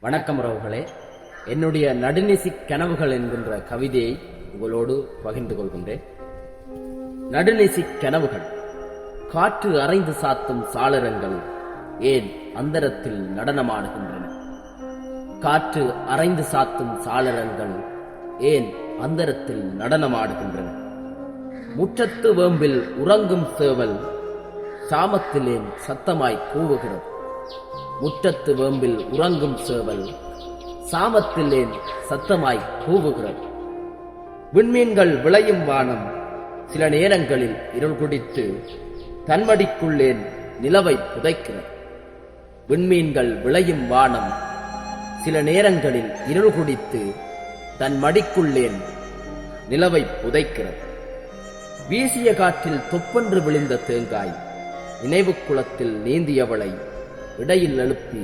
வணக்கம் உறவுகளே. என்னுடைய நடுநிசி கனவுகள் என்கின்ற கவிதையை உங்களோடு பகிர்ந்து கொள்கின்றேன். நடுநிசி கனவுகள். காற்று அரைந்து சாத்தும் சாளரங்கள் ஏன் அந்தரத்தில் நடனமாடுகின்றன? காற்று அரைந்து சாத்தும் சாளரங்கள் ஏன் அந்தரத்தில் நடனமாடுகின்றன? முற்றத்து வேம்பில் உறங்கும் சேவல் சாமத்திலேன் சத்தமாய் கூவுகிறது. முற்றத்து வேம்பில் உறங்கும் சேவல் சாமத்தில்லேன் சத்தமாய் கூவுகிறது. விண்மீன்கள் விளையும் வானம் சில நேரங்களில் இருள் குடித்து தன்மடிக்குள்ளேன் நிலவை புதைக்கிறது. விண்மீன்கள் விளையும் வானம் சில நேரங்களில் இருள் குடித்து தன் மடிக்குள்ளேன் நிலவை புதைக்கிறது. வீசிய காற்றில் தொப்பென்று விழுந்த தேங்காய் நினைவு குளத்தில் நீந்தியவளை இடையில் எழுப்பி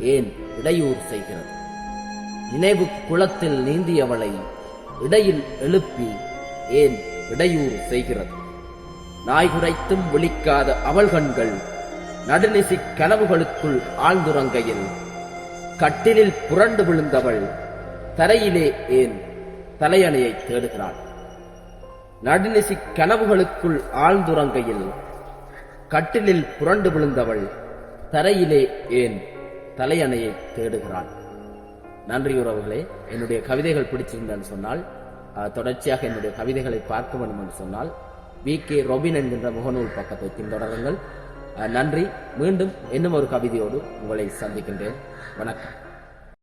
ஏன் இடையூறு செய்கிறது? நினைவு குளத்தில் நீந்தியவளை இடையில் எழுப்பி ஏன் இடையூறு செய்கிறது? நாய் குரைத்தும் விழிக்காத அவள் கண்கள் நடுநிசி கனவுகளுக்குள் ஆழ்ந்துறங்கையில் கட்டிலில் புரண்டு விழுந்தவள் தரையிலே ஏன் தலையணையை தேடுகிறாள்? நடுநிசி கனவுகளுக்குள் ஆழ்ந்துறங்கையில் கட்டிலில் புரண்டு விழுந்தவள் தரையிலே ஏன் தலையணையை தேடுகிறாள்? நன்றி உறவுகளே என்னுடைய கவிதைகள் பிடிச்சிருந்தேன்னு சொன்னால் தொடர்ச்சியாக என்னுடைய கவிதைகளை பார்க்க வேண்டும் என்று சொன்னால் வி. கே. ரொபின் என்கின்ற முகநூல் பக்கத்தை பின்தொடருங்கள். நன்றி. மீண்டும் இன்னும் ஒரு கவிதையோடு உங்களை சந்திக்கின்றேன். வணக்கம்.